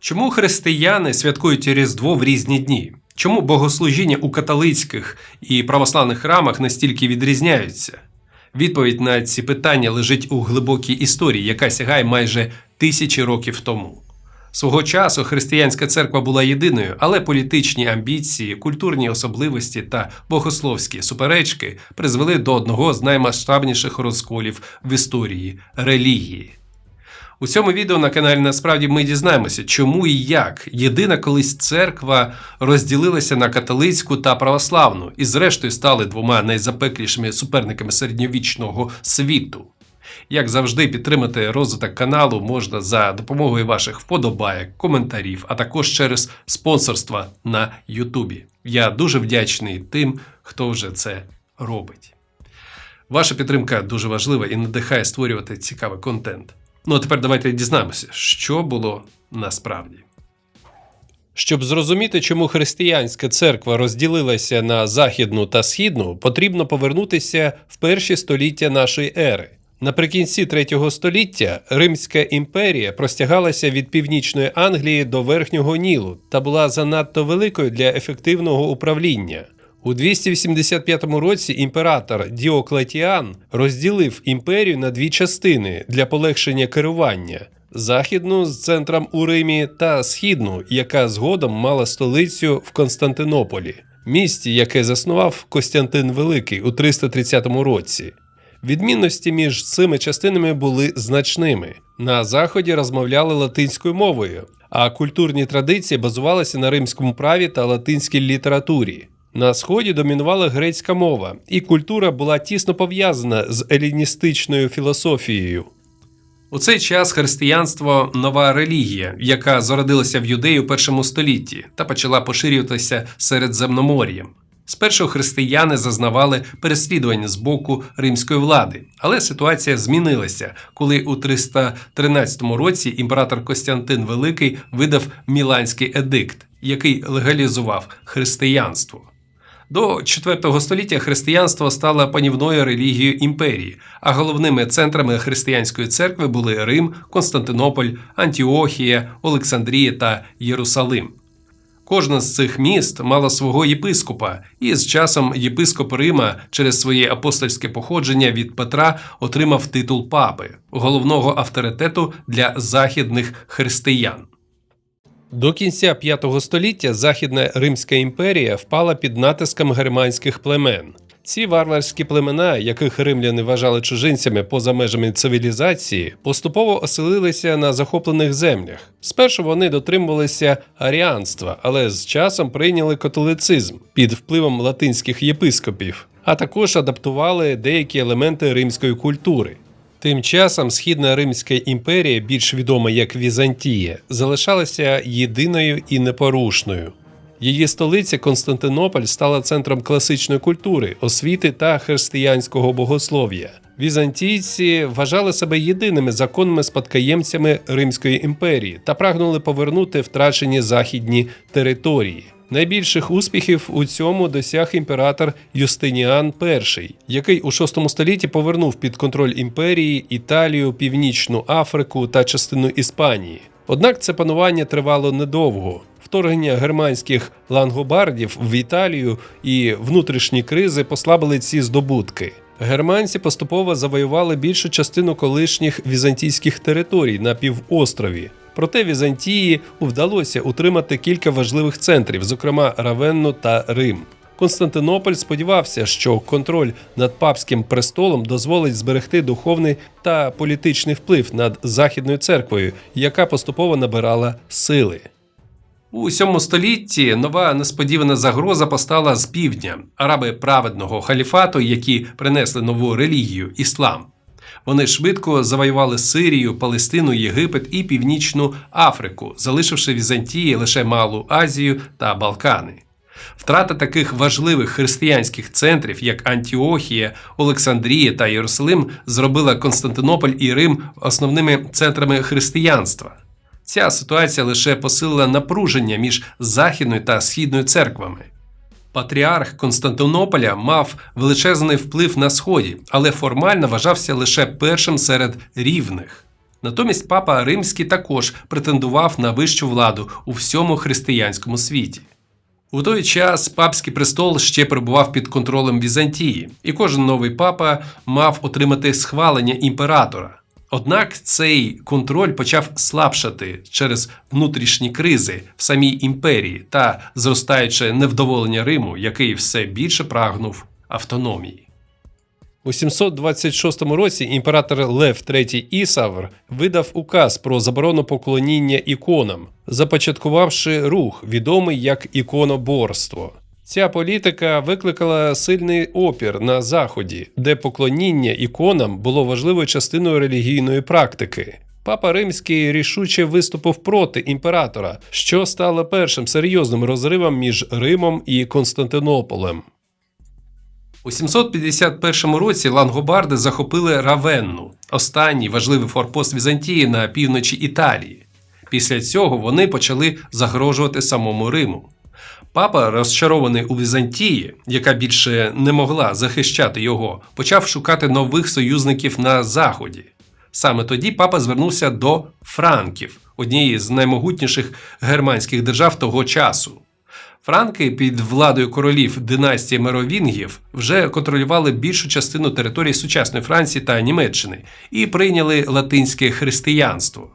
Чому християни святкують Різдво в різні дні? Чому богослужіння у католицьких і православних храмах настільки відрізняються? Відповідь на ці питання лежить у глибокій історії, яка сягає майже тисячі років тому. Свого часу християнська церква була єдиною, але політичні амбіції, культурні особливості та богословські суперечки призвели до одного з наймасштабніших розколів в історії релігії. У цьому відео на каналі насправді ми дізнаємося, чому і як єдина колись церква розділилася на католицьку та православну і, зрештою, стали двома найзапеклішими суперниками середньовічного світу. Як завжди, підтримати розвиток каналу можна за допомогою ваших вподобайок, коментарів, а також через спонсорство на Ютубі. Я дуже вдячний тим, хто вже це робить. Ваша підтримка дуже важлива і надихає створювати цікавий контент. Ну а тепер давайте дізнаємося, що було насправді. Щоб зрозуміти, чому християнська церква розділилася на західну та східну, потрібно повернутися в перші століття нашої ери. Наприкінці третього століття Римська імперія простягалася від північної Англії до верхнього Нілу та була занадто великою для ефективного управління. У 285 році імператор Діоклетіан розділив імперію на дві частини для полегшення керування: західну з центром у Римі та східну, яка згодом мала столицю в Константинополі, місті, яке заснував Костянтин Великий у 330 році. Відмінності між цими частинами були значними. На заході розмовляли латинською мовою, а культурні традиції базувалися на римському праві та латинській літературі. На сході домінувала грецька мова, і культура була тісно пов'язана з еліністичною філософією. У цей час християнство нова релігія, яка зародилася в юдеї у першому столітті та почала поширюватися Середземномор'ям. Спершу християни зазнавали переслідування з боку римської влади, але ситуація змінилася, коли у 313 році імператор Костянтин Великий видав Міланський едикт, який легалізував християнство. До 4 століття християнство стало панівною релігією імперії, а головними центрами християнської церкви були Рим, Константинополь, Антіохія, Олександрія та Єрусалим. Кожна з цих міст мала свого єпископа, і з часом єпископ Рима через своє апостольське походження від Петра отримав титул папи, головного авторитету для західних християн. До кінця V століття Західна Римська імперія впала під натиском германських племен. Ці варварські племена, яких римляни вважали чужинцями поза межами цивілізації, поступово оселилися на захоплених землях. Спершу вони дотримувалися аріанства, але з часом прийняли католицизм під впливом латинських єпископів, а також адаптували деякі елементи римської культури. Тим часом Східна Римська імперія, більш відома як Візантія, залишалася єдиною і непорушною. Її столиця Константинополь стала центром класичної культури, освіти та християнського богослов'я. Візантійці вважали себе єдиними законними спадкоємцями Римської імперії та прагнули повернути втрачені західні території. Найбільших успіхів у цьому досяг імператор Юстиніан І, який у VI столітті повернув під контроль імперії Італію, Північну Африку та частину Іспанії. Однак це панування тривало недовго. Вторгнення германських лангобардів в Італію і внутрішні кризи послабили ці здобутки. Германці поступово завоювали більшу частину колишніх візантійських територій на півострові. Проте Візантії вдалося утримати кілька важливих центрів, зокрема Равенну та Рим. Константинополь сподівався, що контроль над папським престолом дозволить зберегти духовний та політичний вплив над Західною церквою, яка поступово набирала сили. У сьому столітті нова несподівана загроза постала з півдня араби праведного халіфату, які принесли нову релігію іслам. Вони швидко завоювали Сирію, Палестину, Єгипет і Північну Африку, залишивши Візантії лише Малу Азію та Балкани. Втрата таких важливих християнських центрів, як Антіохія, Олександрія та Єрусалим, зробила Константинополь і Рим основними центрами християнства. Ця ситуація лише посилила напруження між західною та східною церквами. Патріарх Константинополя мав величезний вплив на сході, але формально вважався лише першим серед рівних. Натомість папа Римський також претендував на вищу владу у всьому християнському світі. У той час папський престол ще перебував під контролем Візантії, і кожен новий папа мав отримати схвалення імператора. Однак цей контроль почав слабшати через внутрішні кризи в самій імперії та зростаюче невдоволення Риму, який все більше прагнув автономії. У 726 році імператор Лев III Ісавр видав указ про заборону поклоніння іконам, започаткувавши рух, відомий як іконоборство. Ця політика викликала сильний опір на заході, де поклоніння іконам було важливою частиною релігійної практики. Папа Римський рішуче виступив проти імператора, що стало першим серйозним розривом між Римом і Константинополем. У 751 році лангобарди захопили Равенну, останній важливий форпост Візантії на півночі Італії. Після цього вони почали загрожувати самому Риму. Папа, розчарований у Візантії, яка більше не могла захищати його, почав шукати нових союзників на Заході. Саме тоді папа звернувся до Франків, однієї з наймогутніших германських держав того часу. Франки під владою королів династії Меровінгів вже контролювали більшу частину території сучасної Франції та Німеччини і прийняли латинське християнство.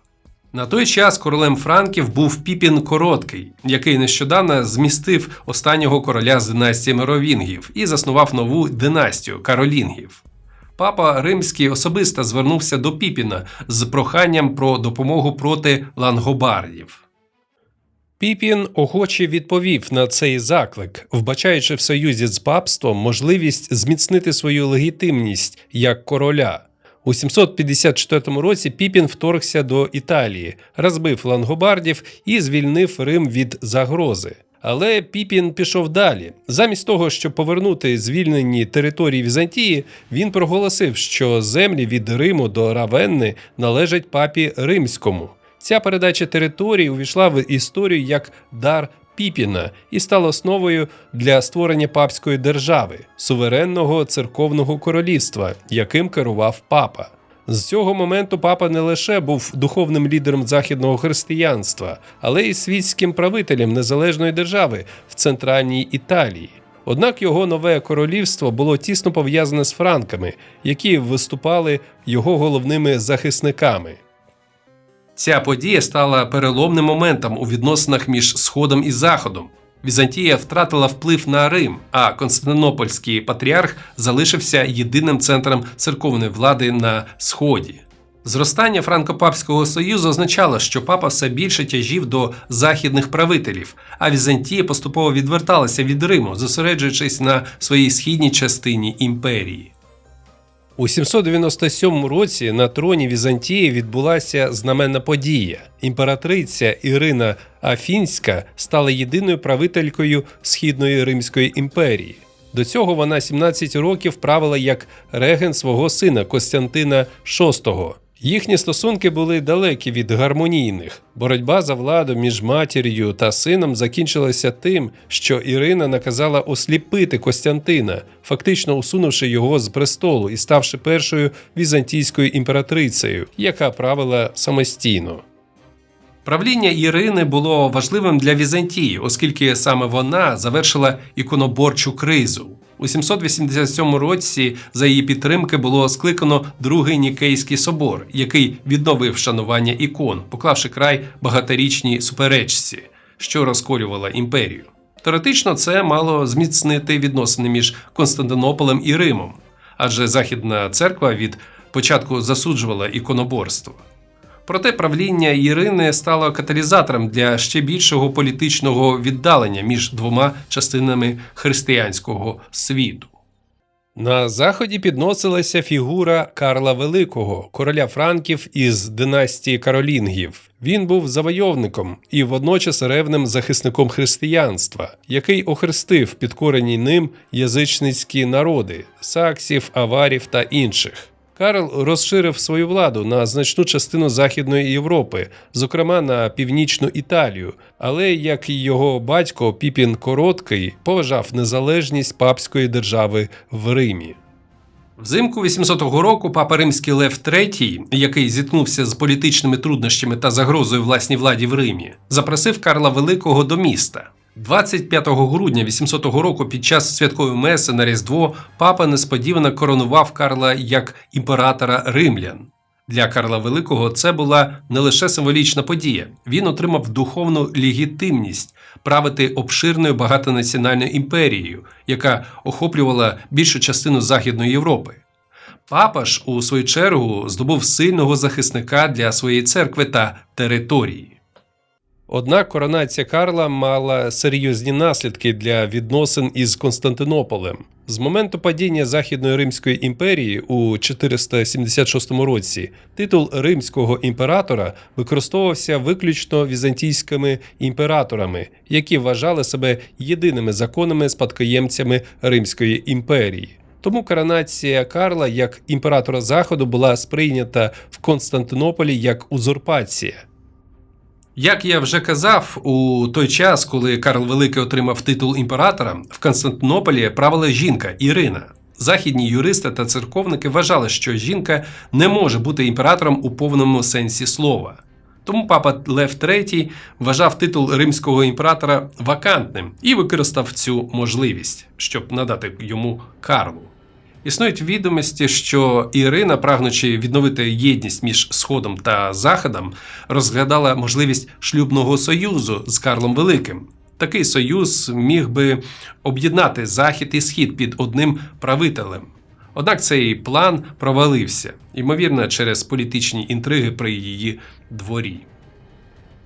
На той час королем Франків був Піпін Короткий, який нещодавно змістив останнього короля з династії Меровінгів і заснував нову династію Каролінгів. Папа Римський особисто звернувся до Піпіна з проханням про допомогу проти лангобардів. Піпін охоче відповів на цей заклик, вбачаючи в союзі з папством можливість зміцнити свою легітимність як короля. У 754 році Піпін вторгся до Італії, розбив лангобардів і звільнив Рим від загрози. Але Піпін пішов далі. Замість того, щоб повернути звільнені території Візантії, він проголосив, що землі від Риму до Равенни належать папі римському. Ця передача територій увійшла в історію як дар Піпіна і стала основою для створення папської держави, суверенного церковного королівства, яким керував папа. З цього моменту папа не лише був духовним лідером західного християнства, але й світським правителем незалежної держави в центральній Італії. Однак його нове королівство було тісно пов'язане з франками, які виступали його головними захисниками. Ця подія стала переломним моментом у відносинах між Сходом і Заходом. Візантія втратила вплив на Рим, а Константинопольський патріарх залишився єдиним центром церковної влади на Сході. Зростання Франко-Папського союзу означало, що папа все більше тяжів до західних правителів, а Візантія поступово відверталася від Риму, зосереджуючись на своїй східній частині імперії. У 797 році на троні Візантії відбулася знаменна подія. Імператриця Ірина Афінська стала єдиною правителькою Східної Римської імперії. До цього вона 17 років правила як реген свого сина Костянтина VI. Їхні стосунки були далекі від гармонійних. Боротьба за владу між матір'ю та сином закінчилася тим, що Ірина наказала осліпити Костянтина, фактично усунувши його з престолу і ставши першою візантійською імператрицею, яка правила самостійно. Правління Ірини було важливим для Візантії, оскільки саме вона завершила іконоборчу кризу. У 787 році за її підтримки було скликано другий Нікейський собор, який відновив шанування ікон, поклавши край багаторічній суперечці, що розколювала імперію. Теоретично це мало зміцнити відносини між Константинополем і Римом, адже Західна церква від початку засуджувала іконоборство. Проте правління Ірини стало каталізатором для ще більшого політичного віддалення між двома частинами християнського світу. На заході підносилася фігура Карла Великого, короля Франків із династії Каролінгів. Він був завойовником і водночас ревним захисником християнства, який охрестив підкорені ним язичницькі народи саксів, аварів та інших. Карл розширив свою владу на значну частину Західної Європи, зокрема на північну Італію. Але як і його батько Піпін Короткий поважав незалежність папської держави в Римі. Взимку 800 року папа римський Лев III, який зіткнувся з політичними труднощами та загрозою власній владі в Римі, запросив Карла Великого до міста. 25 грудня 800 року під час святкової меси на Різдво папа несподівано коронував Карла як імператора римлян. Для Карла Великого це була не лише символічна подія. Він отримав духовну легітимність правити обширною багатонаціональною імперією, яка охоплювала більшу частину Західної Європи. Папа ж, у свою чергу, здобув сильного захисника для своєї церкви та території. Однак коронація Карла мала серйозні наслідки для відносин із Константинополем. З моменту падіння Західної Римської імперії у 476 році титул римського імператора використовувався виключно візантійськими імператорами, які вважали себе єдиними законними спадкоємцями Римської імперії. Тому коронація Карла як імператора Заходу була сприйнята в Константинополі як узурпація. Як я вже казав, у той час, коли Карл Великий отримав титул імператора, в Константинополі правила жінка Ірина. Західні юристи та церковники вважали, що жінка не може бути імператором у повному сенсі слова. Тому папа Лев III вважав титул римського імператора вакантним і використав цю можливість, щоб надати йому Карлу. Існують відомості, що Ірина, прагнучи відновити єдність між Сходом та Заходом, розглядала можливість шлюбного союзу з Карлом Великим. Такий союз міг би об'єднати Захід і Схід під одним правителем. Однак цей план провалився, ймовірно, через політичні інтриги при її дворі.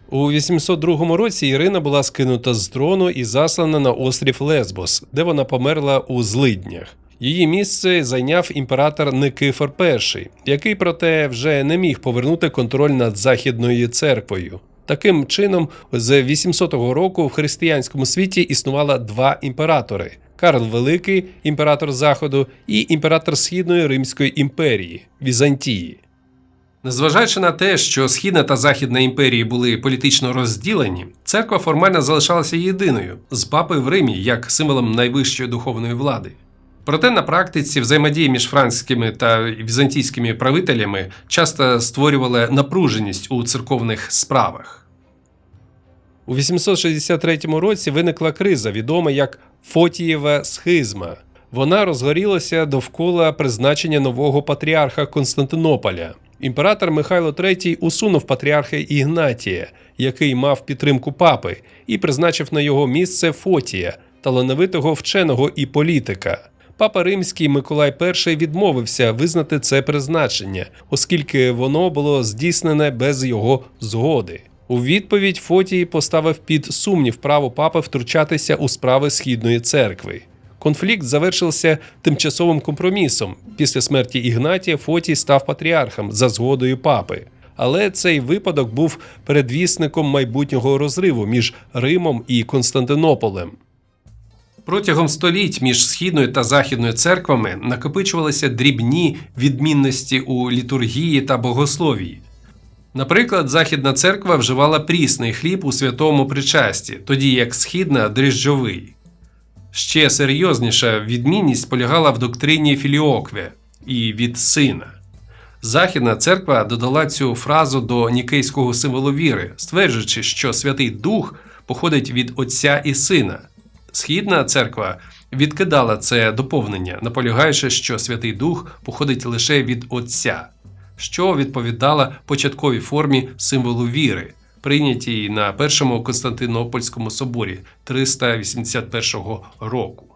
У 802 році Ірина була скинута з трону і заслана на острів Лесбос, де вона померла у злиднях. Її місце зайняв імператор Никифор І, який, проте, вже не міг повернути контроль над Західною церквою. Таким чином, з 800 року в християнському світі існувало два імператори: Карл Великий, імператор Заходу, і імператор Східної Римської імперії Візантії. Незважаючи на те, що Східна та Західна імперії були політично розділені, церква формально залишалася єдиною з папою в Римі як символом найвищої духовної влади. Проте на практиці взаємодії між франкськими та візантійськими правителями часто створювала напруженість у церковних справах. У 863 році виникла криза, відома як Фотієва схизма. Вона розгорілася довкола призначення нового патріарха Константинополя. Імператор Михайло III усунув патріарха Ігнатія, який мав підтримку папи, і призначив на його місце Фотія, талановитого вченого і політика. Папа Римський Миколай І відмовився визнати це призначення, оскільки воно було здійснене без його згоди. У відповідь Фотій поставив під сумнів право папи втручатися у справи східної церкви. Конфлікт завершився тимчасовим компромісом. Після смерті Ігнатія Фотій став патріархом за згодою папи. Але цей випадок був передвісником майбутнього розриву між Римом і Константинополем. Протягом століть між східною та західною церквами накопичувалися дрібні відмінності у літургії та богословії. Наприклад, Західна церква вживала прісний хліб у святому причасті, тоді як східна дріжджовий. Ще серйозніша відмінність полягала в доктрині філіокве і від сина. Західна церква додала цю фразу до нікейського символу віри, стверджуючи, що Святий Дух походить від Отця і Сина. Східна церква відкидала це доповнення, наполягаючи, що Святий Дух походить лише від Отця, що відповідала початковій формі символу віри, прийнятій на першому Константинопольському соборі 381 року.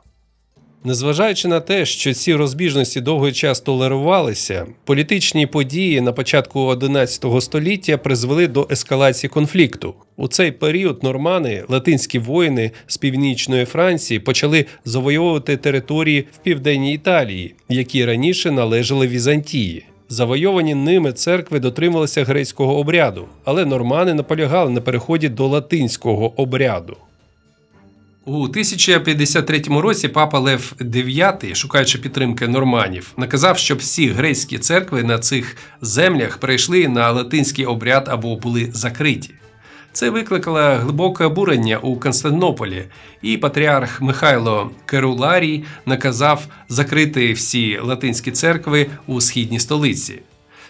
Незважаючи на те, що ці розбіжності довгий час толерувалися, політичні події на початку XI століття призвели до ескалації конфлікту. У цей період нормани, латинські воїни з північної Франції, почали завойовувати території в південній Італії, які раніше належали Візантії. Завойовані ними церкви дотримувалися грецького обряду, але нормани наполягали на переході до латинського обряду. У 1053 році папа Лев IX, шукаючи підтримки норманів, наказав, щоб всі грецькі церкви на цих землях перейшли на латинський обряд або були закриті. Це викликало глибоке обурення у Константинополі, і патріарх Михайло Керуларій наказав закрити всі латинські церкви у східній столиці.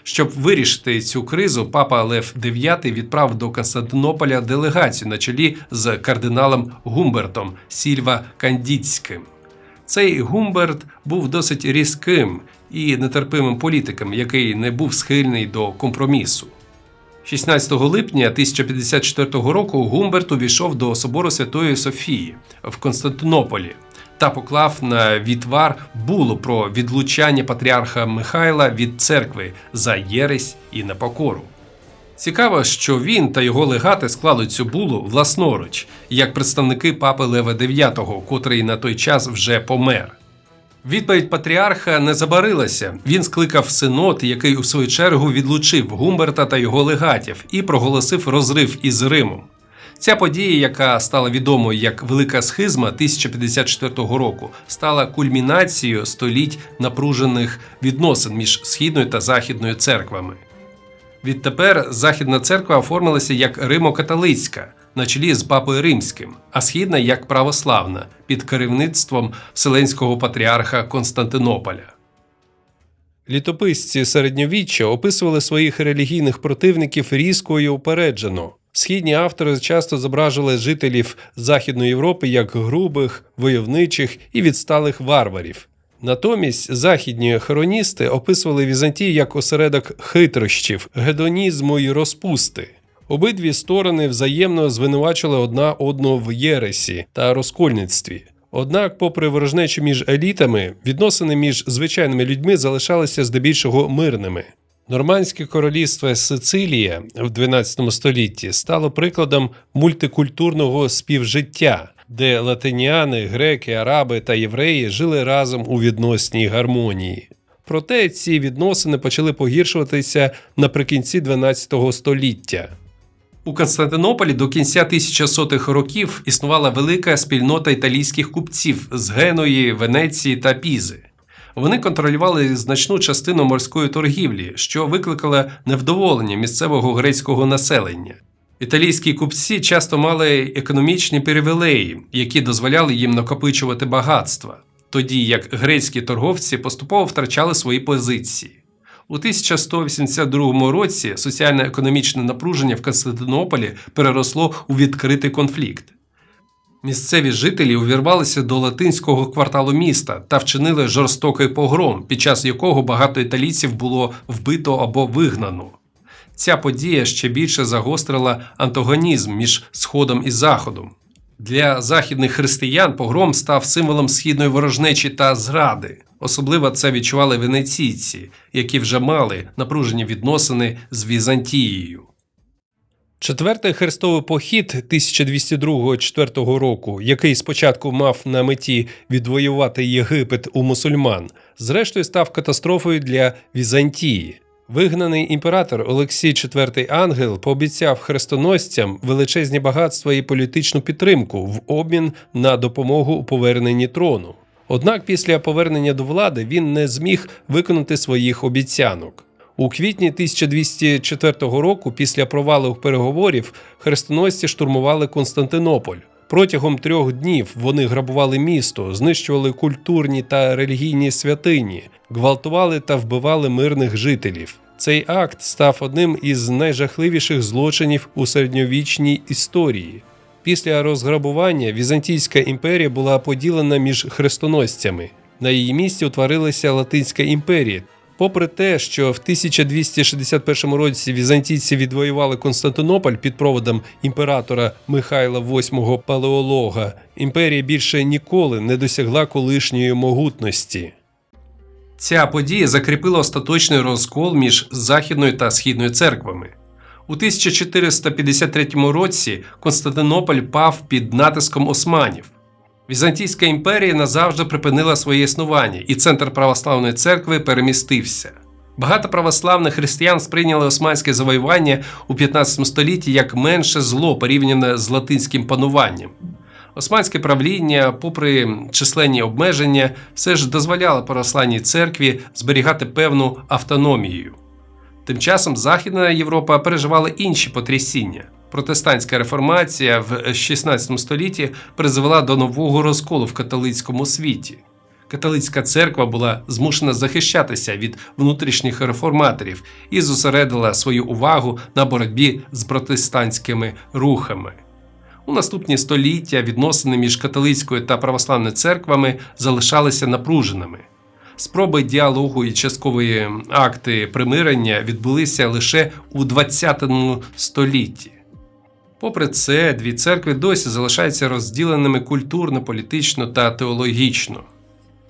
Щоб вирішити цю кризу, папа Лев IX відправив до Константинополя делегацію на чолі з кардиналом Гумбертом Сільва Кандіцьким. Цей Гумберт був досить різким і нетерпимим політиком, який не був схильний до компромісу. 16 липня 1054 року Гумберт увійшов до собору Святої Софії в Константинополі та поклав на відвар булу про відлучання патріарха Михайла від церкви за єресь і непокору. Цікаво, що він та його легати склали цю булу власноруч, як представники папи Лева IX, котрий на той час вже помер. Відповідь патріарха не забарилася. Він скликав синод, який у свою чергу відлучив Гумберта та його легатів і проголосив розрив із Римом. Ця подія, яка стала відомою як Велика Схизма 1054 року, стала кульмінацією століть напружених відносин між східною та західною церквами. Відтепер Західна церква оформилася як Римо-католицька на чолі з Папою Римським, а східна як православна під керівництвом Вселенського патріарха Константинополя. Літописці середньовіччя описували своїх релігійних противників різко і упереджено. Східні автори часто зображували жителів Західної Європи як грубих, войовничих і відсталих варварів. Натомість західні хроністи описували Візантію як осередок хитрощів, гедонізму і розпусти. Обидві сторони взаємно звинувачили одна одну в єресі та розкольництві. Однак, попри ворожнечу між елітами, відносини між звичайними людьми залишалися здебільшого мирними. Нормандське королівство Сицилія в 12 столітті стало прикладом мультикультурного співжиття, де латиніани, греки, араби та євреї жили разом у відносній гармонії. Проте ці відносини почали погіршуватися наприкінці 12 століття. У Константинополі до кінця 1100-х років існувала велика спільнота італійських купців з Геної, Венеції та Пізи. Вони контролювали значну частину морської торгівлі, що викликало невдоволення місцевого грецького населення. Італійські купці часто мали економічні привілеї, які дозволяли їм накопичувати багатства, тоді як грецькі торговці поступово втрачали свої позиції. У 1182 році соціально-економічне напруження в Константинополі переросло у відкритий конфлікт. Місцеві жителі увірвалися до латинського кварталу міста та вчинили жорстокий погром, під час якого багато італійців було вбито або вигнано. Ця подія ще більше загострила антагонізм між Сходом і Заходом. Для західних християн погром став символом східної ворожнечі та зради. Особливо це відчували венеційці, які вже мали напружені відносини з Візантією. Четвертий хрестовий похід 1202-4 року, який спочатку мав на меті відвоювати Єгипет у мусульман, зрештою став катастрофою для Візантії. Вигнаний імператор Олексій IV Ангел пообіцяв хрестоносцям величезні багатства і політичну підтримку в обмін на допомогу у поверненні трону. Однак після повернення до влади він не зміг виконати своїх обіцянок. У квітні 1204 року, після провалу переговорів, хрестоносці штурмували Константинополь. Протягом трьох днів вони грабували місто, знищували культурні та релігійні святині, гвалтували та вбивали мирних жителів. Цей акт став одним із найжахливіших злочинів у середньовічній історії. Після розграбування Візантійська імперія була поділена між хрестоносцями. На її місці утворилася Латинська імперія. Попри те, що в 1261 році візантійці відвоювали Константинополь під проводом імператора Михайла VIII Палеолога, імперія більше ніколи не досягла колишньої могутності. Ця подія закріпила остаточний розкол між західною та східною церквами. У 1453 році Константинополь пав під натиском османів. Візантійська імперія назавжди припинила своє існування, і центр православної церкви перемістився. Багато православних християн сприйняли османське завоювання у 15 столітті як менше зло порівняне з латинським пануванням. Османське правління, попри численні обмеження, все ж дозволяло православній церкві зберігати певну автономію. Тим часом Західна Європа переживала інші потрясіння. Протестантська реформація в 16 столітті призвела до нового розколу в католицькому світі. Католицька церква була змушена захищатися від внутрішніх реформаторів і зосередила свою увагу на боротьбі з протестантськими рухами. У наступні століття відносини між католицькою та православною церквами залишалися напруженими. Спроби діалогу і часткові акти примирення відбулися лише у ХХ столітті. Попри це, дві церкви досі залишаються розділеними культурно, політично та теологічно.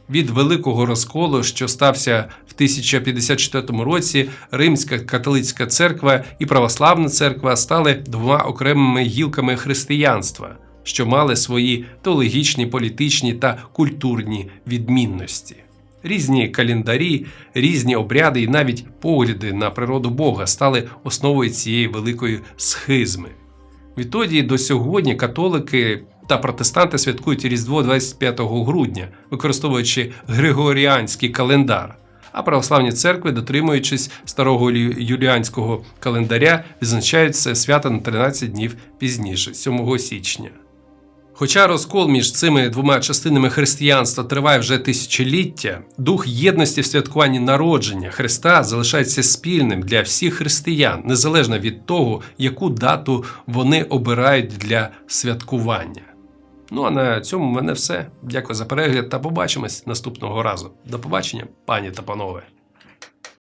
Від великого розколу, що стався в 1054 році, Римська католицька церква і православна церква стали двома окремими гілками християнства, що мали свої теологічні, політичні та культурні відмінності. Різні календарі, різні обряди і навіть погляди на природу Бога стали основою цієї великої схизми. Відтоді до сьогодні католики та протестанти святкують Різдво 25 грудня, використовуючи григоріанський календар. А православні церкви, дотримуючись старого юліанського календаря, відзначають це свято на 13 днів пізніше, 7 січня. Хоча розкол між цими двома частинами християнства триває вже тисячоліття, дух єдності в святкуванні народження Христа залишається спільним для всіх християн, незалежно від того, яку дату вони обирають для святкування. Ну а на цьому в мене все. Дякую за перегляд та побачимось наступного разу. До побачення, пані та панове.